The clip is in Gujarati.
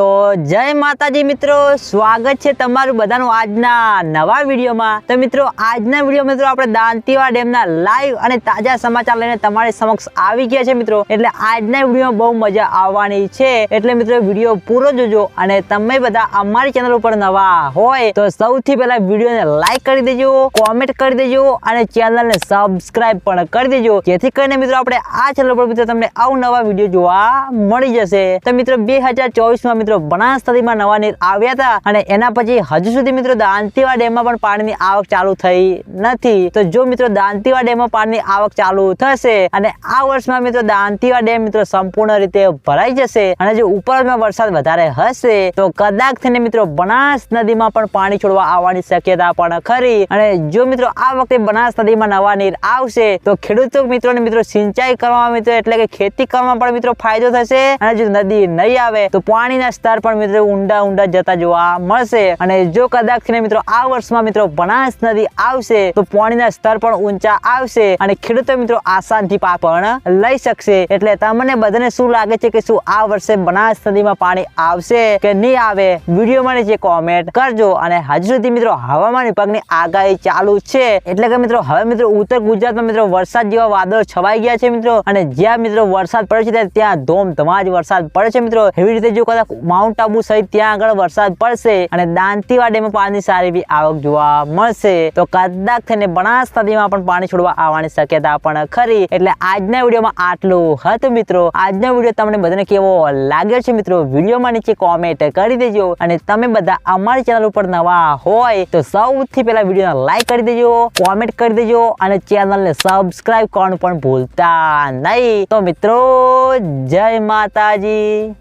તો જય માતાજી મિત્રો, સ્વાગત છે તમારું બધાનું આજના નવા વિડીયોમાં. તો મિત્રો, આજના વીડિયો મિત્રો આપણે દાંતીવા ડેમના લાઈવ અને તાજા સમાચાર લઈને તમારી સમક્ષ આવી ગયા છે મિત્રો. એટલે આજના વિડીયોમાં બહુ મજા આવવાની છે. એટલે મિત્રો વીડિયો પૂરો જોજો અને તમે બધા અમારી ચેનલ ઉપર નવા હોય તો સૌથી પહેલા વિડીયોને લાઈક કરી દેજો કોમેન્ટ કરી દેજો અને ચેનલને સબસ્ક્રાઇબ પણ કરી દેજો. જેથી કરીને મિત્રો, આપણે આ ચેનલ પર મિત્રો તમને અવનવા વીડિયો જોવા મળી જશે. તો મિત્રો, બે હજાર ચોવીસમાં મિત્રો બનાસ નદીમાં નવા નીર આવ્યા હતા અને એના પછી હજુ સુધી મિત્રો દાંતીવા ડેમમાં પણ પાણીની આવક ચાલુ થઈ નથી. તો જો મિત્રો દાંતીવા ડેમમાં પાણીની આવક ચાલુ થશે અને આ વર્ષમાં મિત્રો દાંતીવા ડેમ મિત્રો સંપૂર્ણ રીતે ભરાઈ જશે અને જો ઉપરમાં વરસાદ વધારે હશે તો કદાચ થઈને મિત્રો બનાસ નદીમાં પણ પાણી છોડવા આવવાની શક્યતા પણ ખરી. અને જો મિત્રો આ વખતે બનાસ નદીમાં નવા નીર આવશે તો ખેડૂતો મિત્રોને મિત્રો સિંચાઈ કરવામાં મિત્રો એટલે કે ખેતી કરવામાં પણ મિત્રો ફાયદો થશે અને જો નદી નહીં આવે તો પાણીના સ્તર પણ મિત્રો ઊંડા ઊંડા જતા જોવા મળશે. અને જો કદાચ મિત્રો આ વર્ષમાં મિત્રો બનાસ નદી આવશે, તો પાણીના સ્તર પણ ઊંચા આવશે અને ખેડૂતો મિત્રો આસાનથી પાક પણ લઈ શકશે. એટલે તમને બધાને શું લાગે છે કે શું આ વર્ષે બનાસ નદીમાં પાણી આવશે કે નહીં આવે? વિડીયોમાં નીચે કોમેન્ટ કરજો. અને હજુ સુધી મિત્રો હવામાન વિભાગની આગાહી ચાલુ છે. એટલે કે મિત્રો હવે મિત્રો ઉત્તર ગુજરાતમાં મિત્રો વરસાદ જેવા વાદળો છવાઈ ગયા છે મિત્રો. અને જ્યાં મિત્રો વરસાદ પડે છે ત્યાં- ધોમ ધોમધમાજ વરસાદ પડે છે મિત્રો. એવી રીતે જો કદાચ માઉન્ટ આબુ સહિત ત્યાં આગળ વરસાદ પડશે અને દાંતીવા ડેમમાં પાણી સારી એવી આવક જોવા મળશે. તો કદાચ થઈને બનાસ પણ પાણી છોડવા આવવાની શક્યતા પણ ખરી. એટલે આજના વિડીયોમાં આટલું હતું મિત્રો, આજનો વીડિયો તમને બધાને કેવો લાગ્યો છે મિત્રો? વિડીયોમાં નીચે કોમેન્ટ કરી દેજો. અને તમે બધા અમારી ચેનલ ઉપર નવા હોય તો સૌથી પહેલા વિડીયોને લાઈક કરી દેજો કોમેન્ટ કરી દેજો અને ચેનલને સબસ્ક્રાઇબ કરવાનું પણ ભૂલતા નહીં. તો મિત્રો, જય માતાજી.